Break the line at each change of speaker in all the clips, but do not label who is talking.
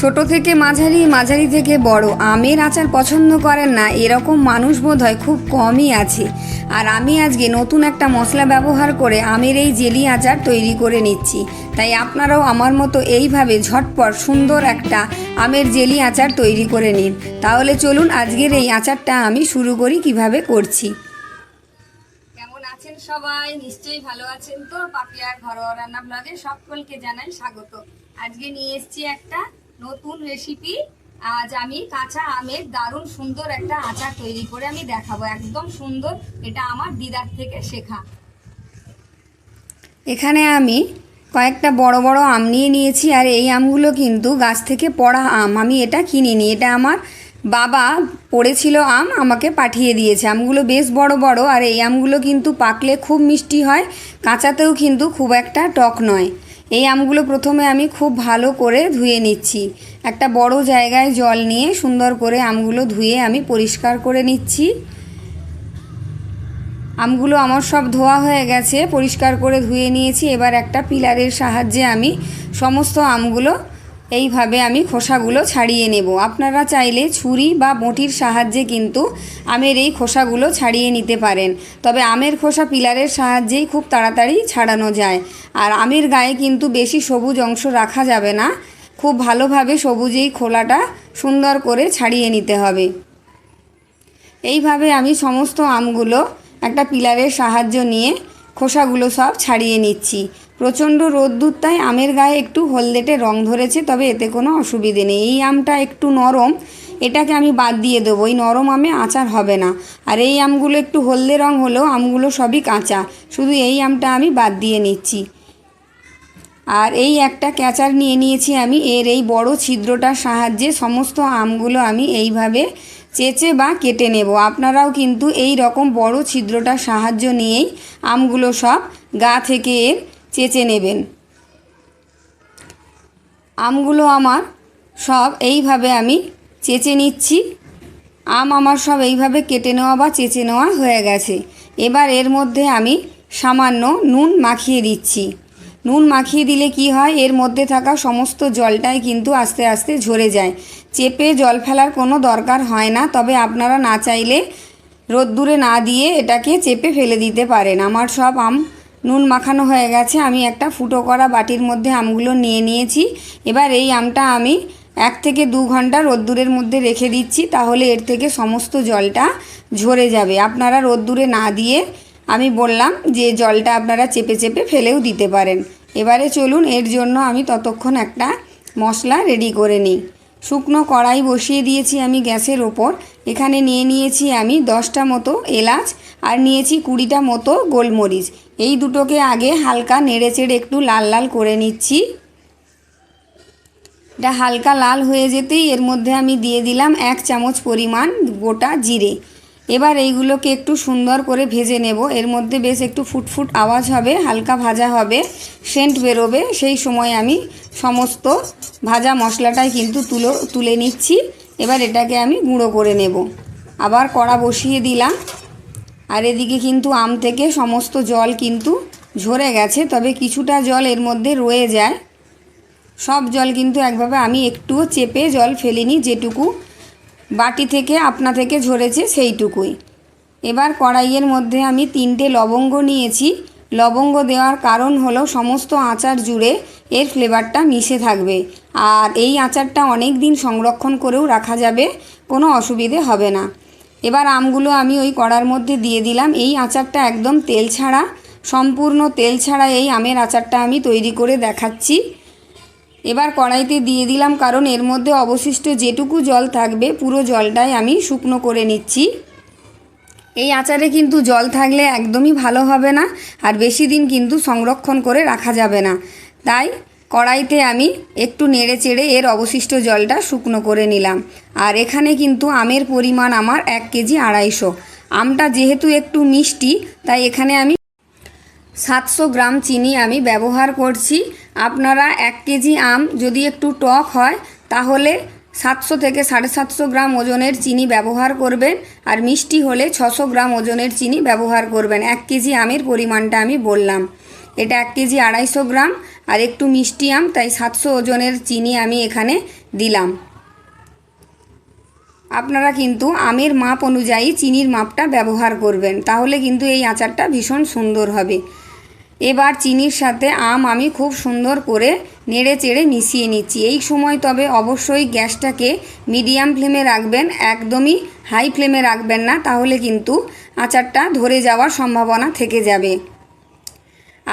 ছোট থেকে মাঝারি মাঝারি থেকে বড়। আমের আচার পছন্দ করেন না, এরকম মানুষ বোধ হয় খুব কমই আছে। আর আমি আজকে নতুন একটা মশলা ব্যবহার করে আমের এই জেলি আচার তৈরি করে নিচ্ছি। তাই আপনারাও আমার মতো এইভাবে ঝটপট সুন্দর একটা আমের জেলি আচার তৈরি করে নিন। তাহলে চলুন আজকের এই আচারটা আমি শুরু করি কীভাবে করছি। কেমন আছেন সবাই? নিশ্চয়ই ভালো আছেন তো? পাপিয়ার ঘরোয়া রান্না ব্লগে সকলকে জানাই স্বাগত। আজকে নিয়ে এসেছি একটা নতুন রেসিপি আজ আমি কাঁচা আমের দারুণ সুন্দর একটা আচার তৈরি করে আমি দেখাবো। একদম সুন্দর, এটা আমার দিদার থেকে শেখা। এখানে আমি কয়েকটা বড় বড় আম নিয়ে নিয়েছি, আর এই আমগুলো কিন্তু গাছ থেকে পড়া আম। আমি এটা কিনিনি, এটা আমার বাবা পড়েছিল আম, আমাকে পাঠিয়ে দিয়েছে। আমগুলো বেশ বড় বড়, আর এই আমগুলো কিন্তু পাকলে খুব মিষ্টি হয়, কাঁচাতেও কিন্তু খুব একটা টক নয়। এই আমগুলো প্রথমে আমি খুব ভালো করে ধুয়ে নিচ্ছি। একটা বড় জায়গায় জল নিয়ে সুন্দর করে আমগুলো ধুয়ে আমি পরিষ্কার করে নিচ্ছি। আমগুলো আমার সব ধোয়া হয়ে গেছে, পরিষ্কার করে ধুয়ে নিয়েছি। এবার একটা পিলারের সাহায্যে আমি সমস্ত আমগুলো এইভাবে আমি খোসাগুলো ছাড়িয়ে নেব। আপনারা চাইলে ছুরি বা বটির সাহায্যে কিন্তু আমের এই খোসাগুলো ছাড়িয়ে নিতে পারেন। তবে আমের খোসা পিলারের সাহায্যেই খুব তাড়াতাড়ি ছাড়ানো যায়। আর আমের গায়ে কিন্তু বেশি সবুজ অংশ রাখা যাবে না। খুব ভালোভাবে সবুজেই খোলাটা সুন্দর করে ছাড়িয়ে নিতে হবে। এইভাবে আমি সমস্ত আমগুলো একটা পিলারের সাহায্য নিয়ে খোসাগুলো সব ছাড়িয়ে নিচ্ছি। প্রচণ্ড রোদ্দুর তাই আমের গায়ে একটু হলদেটে রং ধরেছে, তবে এতে কোনো অসুবিধে নেই। এই আমটা একটু নরম, এটাকে আমি বাদ দিয়ে দেবো। এই নরম আমে আচার হবে না। আর এই আমগুলো একটু হলদে রং হলেও আমগুলো সবই কাঁচা। শুধু এই আমটা আমি বাদ দিয়ে নিচ্ছি। আর এই একটা ক্যাচার নিয়ে নিয়েছি আমি। এর এই বড় ছিদ্রটার সাহায্যে সমস্ত আমগুলো আমি এইভাবে চেচে বা কেটে নেব। আপনারাও কিন্তু এই রকম বড় ছিদ্রটার সাহায্য নিয়েই আমগুলো সব গা থেকে এর চেঁচে নেবেন। আমগুলো আমার সব এইভাবে আমি চেঁচে নিচ্ছি। আম আমার সব এইভাবে কেটে নেওয়া বা চেঁচে নেওয়া হয়ে গেছে। এবার এর মধ্যে আমি সামান্য নুন মাখিয়ে দিচ্ছি। নুন মাখিয়ে দিলে কি হয়? এর মধ্যে থাকা সমস্ত জলটাই কিন্তু আস্তে আস্তে ঝরে যায়। চেপে জল ফেলার কোনো দরকার হয় না, তবে আপনারা না চাইলে রোদ্দুরে না দিয়ে এটাকে চেপে ফেলে দিতে পারেন। আমার সব আম নুন মাখানো হয়ে গেছে, আমি একটা ফুটো করা বাটির মধ্যে আমগুলো নিয়ে নিয়েছি। এবার এই আমটা আমি এক থেকে দু ঘণ্টা রোদ্দুরের মধ্যে রেখে দিচ্ছি, তাহলে এর থেকে সমস্ত জলটা ঝরে যাবে। আপনারা রোদ্দুরে না দিয়ে, আমি বললাম যে জলটা আপনারা চেপে চেপে ফেলেও দিতে পারেন। এবারে চলুন, এর জন্য আমি ততক্ষণ একটা মশলা রেডি করে নিই। শুকনো কড়াই বসিয়ে দিয়েছি আমি গ্যাসের ওপর। এখানে নিয়ে নিয়েছি আমি দশটা মতো এলাচ, আর নিয়েছি কুড়িটা মতো গোলমরিচ। এই দুটোকে আগে হালকা নেড়ে চেড়ে একটু লাল লাল করে নিচ্ছি। এটা হালকা লাল হয়ে যেতেই এর মধ্যে আমি দিয়ে দিলাম এক চামচ পরিমাণ গোটা জিরে। এবার এইগুলোকে একটু সুন্দর করে ভেজে নেব। এর মধ্যে বেশ একটু ফুটফুট আওয়াজ হবে, হালকা ভাজা হবে, সেন্ট বেরোবে। সেই সময় আমি সমস্ত ভাজা মশলাটাই কিন্তু তুলো তুলে নিচ্ছি। এবার এটাকে আমি গুঁড়ো করে নেব। আবার কড়া বসিয়ে দিলাম। আর এদিকে কিন্তু আম থেকে সমস্ত জল কিন্তু ঝরে গেছে, তবে কিছুটা জল এর মধ্যে রয়ে যায়। সব জল কিন্তু একভাবে আমি একটুও চেপে জল ফেলিনি, যেটুকু বাটি থেকে, আপনা থেকে ঝরেছে সেইটুকুই। এবার কড়াইয়ের মধ্যে আমি তিনটে লবঙ্গ নিয়েছি। লবঙ্গ দেওয়ার কারণ হলো সমস্ত আচার জুড়ে এর ফ্লেভারটা মিশে থাকবে, আর এই আচারটা অনেক দিন সংরক্ষণ করেও রাখা যাবে, কোনো অসুবিধে হবে না। এবার আমগুলো আমি ওই কড়ার মধ্যে দিয়ে দিলাম। এই আচারটা একদম তেল ছাড়া, সম্পূর্ণ তেল ছাড়া এই আমের আচারটা আমি তৈরি করে দেখাচ্ছি। এবার কড়াইতে দিয়ে দিলাম, কারণ এর মধ্যে অবশিষ্ট যেটুকু জল থাকবে, পুরো জলটাই আমি শুকনো করে নিচ্ছি। এই আচারে কিন্তু জল থাকলে একদমই ভালো হবে না, আর বেশি দিন কিন্তু সংরক্ষণ করে রাখা যাবে না। তাই কড়াইতে আমি একটু নেড়ে চেড়ে এর অবশিষ্ট জলটা শুকনো করে নিলাম। আর এখানে কিন্তু আমের পরিমাণ আমার এক কেজি আড়াইশো। আমটা যেহেতু একটু মিষ্টি, তাই এখানে আমি সাতশো গ্রাম চিনি আমি ব্যবহার করছি। আপনারা এক কেজি আম যদি একটু টক হয়, তাহলে সাতশো থেকে সাড়ে সাতশো গ্রাম ওজনের চিনি ব্যবহার করবেন। আর মিষ্টি হলে ছশো গ্রাম ওজনের চিনি ব্যবহার করবেন। এক কেজি আমের পরিমাণটা আমি বললাম। এটা এক কেজি আড়াইশো গ্রাম আর একটু মিষ্টি আম, তাই সাতশো ওজনের চিনি আমি এখানে দিলাম। আপনারা কিন্তু আমের মাপ অনুযায়ী চিনির মাপটা ব্যবহার করবেন, তাহলে কিন্তু এই আচারটা ভীষণ সুন্দর হবে। এবার চিনির সাথে আম আমি খুব সুন্দর করে নেড়ে চেড়ে মিশিয়ে নিচ্ছি। এই সময় তবে অবশ্যই গ্যাসটাকে মিডিয়াম ফ্লেমে রাখবেন, একদমই হাই ফ্লেমে রাখবেন না, তাহলে কিন্তু আচারটা ধরে যাওয়ার সম্ভাবনা থেকে যাবে।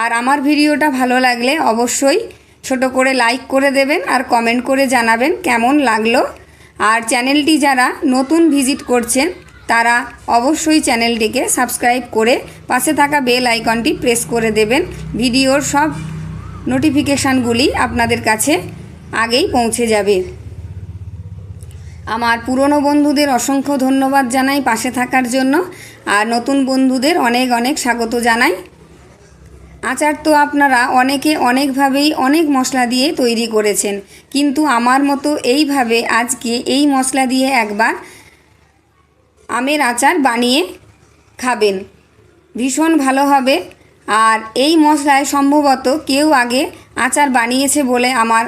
আর আমার ভিডিওটা ভালো লাগলে অবশ্যই ছোট করে লাইক করে দেবেন আর কমেন্ট করে জানাবেন কেমন লাগল। আর চ্যানেলটি যারা নতুন ভিজিট করছেন, তারা অবশ্যই চ্যানেলটিকে সাবস্ক্রাইব করে পাশে থাকা বেল আইকনটি প্রেস করে দেবেন। ভিডিওর সব নোটিফিকেশানগুলি আপনাদের কাছে আগেই পৌঁছে যাবে। আমার পুরনো বন্ধুদের অসংখ্য ধন্যবাদ জানাই পাশে থাকার জন্য। আর নতুন বন্ধুদের অনেক অনেক স্বাগত জানাই। আচার তো আপনারা অনেকে অনেকভাবেই অনেক মশলা দিয়ে তৈরি করেছেন। কিন্তু আমার মতো এইভাবে আজকে এই মশলা দিয়ে একবার আমের আচার বানিয়ে খাবেন। ভীষণ ভালো হবে। আর এই মশলায় সম্ভবত কেউ আগে আচার বানিয়েছে বলে আমার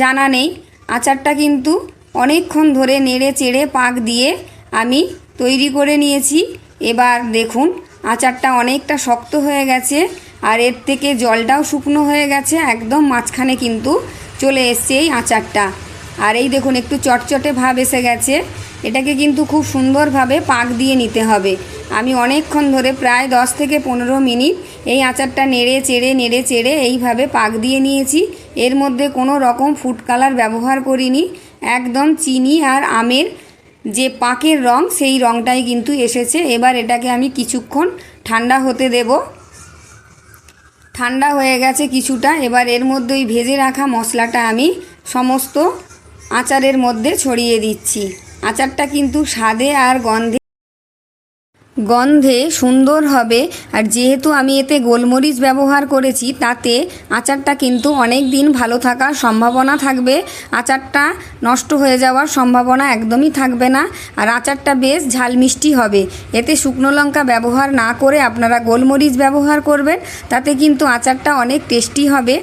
জানা নেই। আচারটা কিন্তু অনেকক্ষণ ধরে নেড়ে চেড়ে পাক দিয়ে আমি তৈরি করে নিয়েছি। এবার দেখুন, আচারটা অনেকটা শক্ত হয়ে গেছে। আর এর থেকে জলটাও শুকনো হয়ে গেছে, একদম মাঝখানে কিন্তু চলে এসছে এই আচারটা। আর এই দেখুন, একটু চটচটে ভাব এসে গেছে। এটাকে কিন্তু খুব সুন্দরভাবে পাক দিয়ে নিতে হবে। আমি অনেকক্ষণ ধরে প্রায় দশ থেকে পনেরো মিনিট এই আচারটা নেড়ে, চেড়ে নেড়ে, চেড়ে এইভাবে পাক দিয়ে নিয়েছি। এর মধ্যে কোনো রকম ফুড কালার ব্যবহার করিনি। একদম চিনি আর আমের যে পাকের রং, সেই রংটাই কিন্তু এসেছে। এবার এটাকে আমি কিছুক্ষণ ঠান্ডা হতে দেবো। ঠান্ডা হয়ে গেছে কিছুটা, এবার এর মধ্যে ওই ভেজে রাখা মশলাটা আমি সমস্ত আচারের মধ্যে ছড়িয়ে দিচ্ছি। আচারটা কিন্তু স্বাদে আর গন্ধে গন্ধে সুন্দর হবে। আর যেহেতু আমি এতে গোলমরিচ ব্যবহার করেছি, তাতে আচারটা কিন্তু অনেক দিন ভালো থাকার সম্ভাবনা থাকবে। আচারটা নষ্ট হয়ে যাওয়ার সম্ভাবনা একদমই থাকবে না। আর আচারটা বেশ ঝাল মিষ্টি হবে। এতে শুকনো লঙ্কা ব্যবহার না করে আপনারা গোলমরিচ ব্যবহার করবেন। তাতে কিন্তু আচারটা অনেক টেস্টি হবে।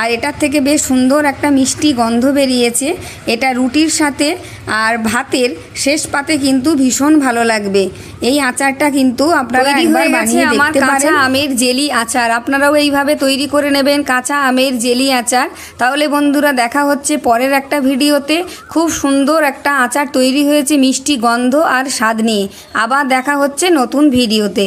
আর এটার থেকে বেশ সুন্দর একটা মিষ্টি গন্ধ বেরিয়েছে। এটা রুটির সাথে আর ভাতের শেষ পাতে কিন্তু ভীষণ ভালো লাগবে। এই আচারটা কিন্তু আপনারা একবার বানিয়ে
আমার
দেখতে
কাঁচা
পারেন। আমের জেলি আচার। আপনারাও এইভাবে তৈরি করে নেবেন কাঁচা আমের জেলি আচার। তাহলে বন্ধুরা দেখা হচ্ছে পরের একটা ভিডিওতে। খুব সুন্দর একটা আচার তৈরি হয়েছে মিষ্টি গন্ধ আর স্বাদ নিয়ে। আবার দেখা হচ্ছে নতুন ভিডিওতে।